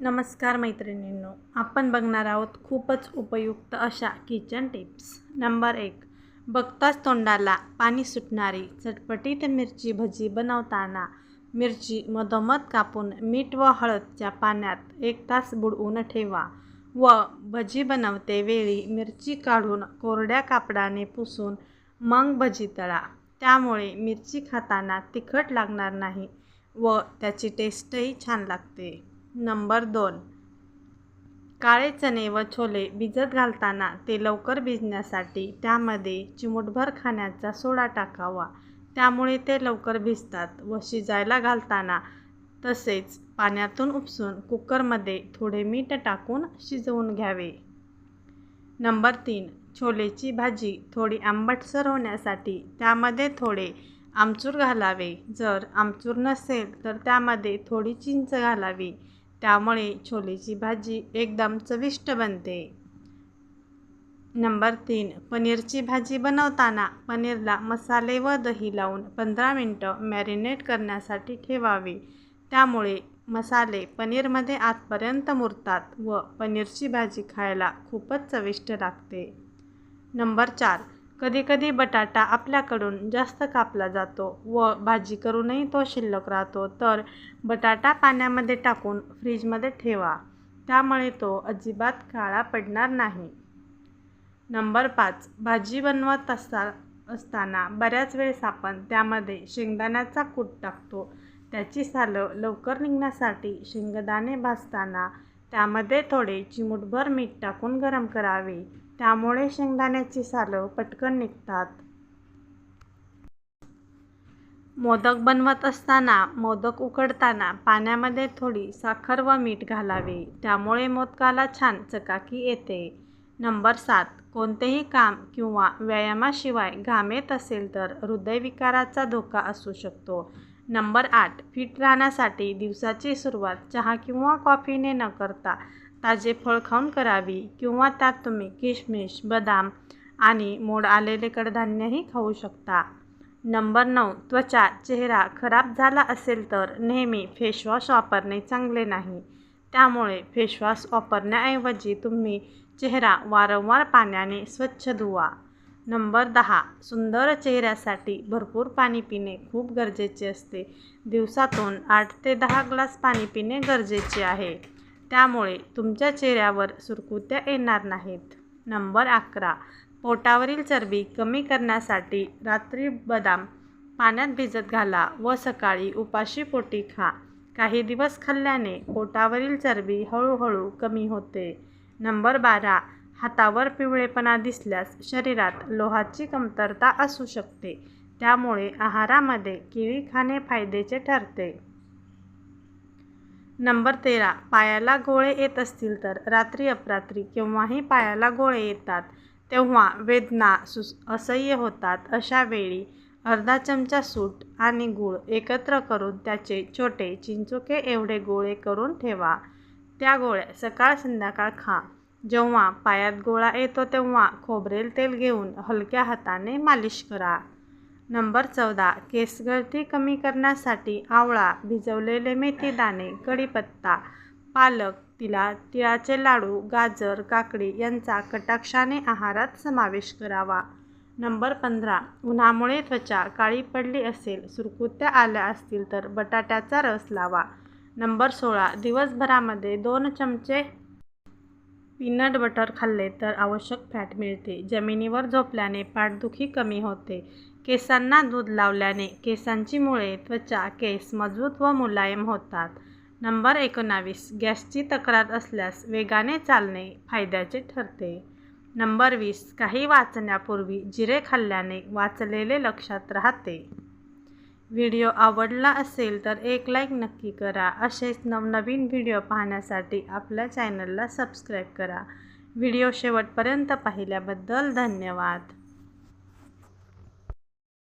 नमस्कार मैत्रिणींनो आपण बघणार आहोत खूपच उपयुक्त अशा किचन टिप्स नंबर एक बघताच तोंडाला पाणी सुटणारी चटपटीत मिरची भजी बनवताना मिरची मधोमध कापून मीठ व हळदच्या पाण्यात एक तास बुडवून ठेवा व भजी बनवते वेळी मिरची काढून कोरड्या कापडाने पुसून मग भजी तळा. त्यामुळे मिरची खाताना तिखट लागणार नाही व त्याची टेस्टही छान लागते. नंबर दोन. काळे चणे व छोले भिजत घालताना ते लवकर भिजण्यासाठी त्यामध्ये चिमूटभर खाण्याचा सोडा टाकावा. त्यामुळे ते लवकर भिजतात व शिजायला घालताना तसेच पाण्यातून उपसून कुकरमध्ये थोडे मीठ टाकून शिजवून घ्यावे. नंबर तीन. छोलेची भाजी थोडी आंबटसर होण्यासाठी त्यामध्ये थोडे आमचूर घालावे. जर आमचूर नसेल तर त्यामध्ये थोडी चिंच घालावी. त्यामुळे छोलेची भाजी एकदम चविष्ट बनते. नंबर तीन पनीरची भाजी बनवताना पनीरला मसाले व दही लावून पंधरा मिनटं मॅरिनेट करण्यासाठी ठेवावे. त्यामुळे मसाले पनीरमध्ये आतपर्यंत मुरतात व पनीरची भाजी खायला खूपच चविष्ट लागते. नंबर चार कधीकधी बटाटा आपल्याकडून जास्त कापला जातो व भाजी करूनही तो शिल्लक राहतो. तर बटाटा पाण्यामध्ये टाकून फ्रीजमध्ये ठेवा. त्यामुळे तो अजिबात काळा पडणार नाही. नंबर पाच. भाजी बनवत असता असताना बऱ्याच वेळेस आपण त्यामध्ये शेंगदाण्याचा कूट टाकतो. त्याची सालं लवकर निघण्यासाठी शेंगदाणे भाजताना त्यामध्ये थोडे चिमूटभर मीठ टाकून गरम करावे. त्यामुळे शेंगदाण्याची सालं पटकन निघतात. मोदक बनवत असताना मोदक उकडताना पाण्यामध्ये थोडी साखर व मीठ घालावे. त्यामुळे मोदकाला छान चकाकी येते. नंबर सात कोणतेही काम किंवा व्यायामाशिवाय घाम येत असेल तर हृदयविकाराचा धोका असू शकतो. नंबर आठ फिट राहण्यासाठी दिवसाची सुरुवात चहा किंवा कॉफीने न करता ताजे फळ खाऊन करावी किंवा त्यात तुम्ही किशमिश बदाम आणि मोड आलेले कडधान्यही खाऊ शकता. नंबर नऊ त्वचा चेहरा खराब झाला असेल तर नेहमी फेसवॉश वापरणे चांगले नाही. त्यामुळे फेसवॉश वापरण्याऐवजी तुम्ही चेहरा वारंवार पाण्याने स्वच्छ धुवा. नंबर दहा सुंदर चेहऱ्यासाठी भरपूर पाणी पिणे खूप गरजेचे असते. दिवसातून आठ ते दहा ग्लास पाणी पिणे गरजेचे आहे. त्यामुळे तुमच्या चेहऱ्यावर सुरकुत्या येणार नाहीत. नंबर अकरा. पोटावरील चरबी कमी करण्यासाठी रात्री बदाम पाण्यात भिजत घाला व सकाळी उपाशी पोटी खा. काही दिवस खाल्ल्याने पोटावरील चरबी हळूहळू कमी होते. नंबर बारा. हातावर पिवळेपणा दिसल्यास शरीरात लोहाची कमतरता असू शकते. त्यामुळे आहारामध्ये केळी खाणे फायद्याचे ठरते. नंबर तेरा पायाला गोळे येत असतील तर रात्री अपरात्री केव्हाही पायाला गोळे येतात तेव्हा वेदना सुस असह्य होतात. अशा वेळी अर्धा चमचा सूट आणि गूळ एकत्र करून त्याचे छोटे चिंचोके एवढे गोळे करून ठेवा. त्या गोळ्या सकाळ संध्याकाळ खा. जेव्हा पायात गोळा येतो तेव्हा खोबरेल तेल घेऊन हलक्या हाताने मालिश करा. नंबर चौदा. केसगळती कमी करण्यासाठी आवळा भिजवलेले मेथी दाणे कढीपत्ता पालक तिला तिळाचे लाडू गाजर काकडी यांचा कटाक्षाने आहारात समावेश करावा. नंबर पंधरा. उन्हामुळे त्वचा काळी पडली असेल सुरकुत्या आल्या असतील तर बटाट्याचा रस लावा. नंबर सोळा. दिवसभरामध्ये दोन चमचे पीनट बटर खाल्ले तर आवश्यक फॅट मिळते. जमिनीवर झोपल्याने पाठदुखी कमी होते. केसांना दूध लावल्याने केसांची मुळे त्वचा केस मजबूत व मुलायम होतात. नंबर एकोणावीस गॅसची तक्रार असल्यास वेगाने चालणे फायद्याचे ठरते. नंबर वीस काही वाचण्यापूर्वी जिरे खाल्ल्याने वाचलेले लक्षात राहते. व्हिडिओ आवडला असेल तर एक लाईक नक्की करा. असेच नवनवीन व्हिडिओ पाहण्यासाठी आपल्या चॅनलला सबस्क्राईब करा. व्हिडिओ शेवटपर्यंत पाहिल्याबद्दल धन्यवाद.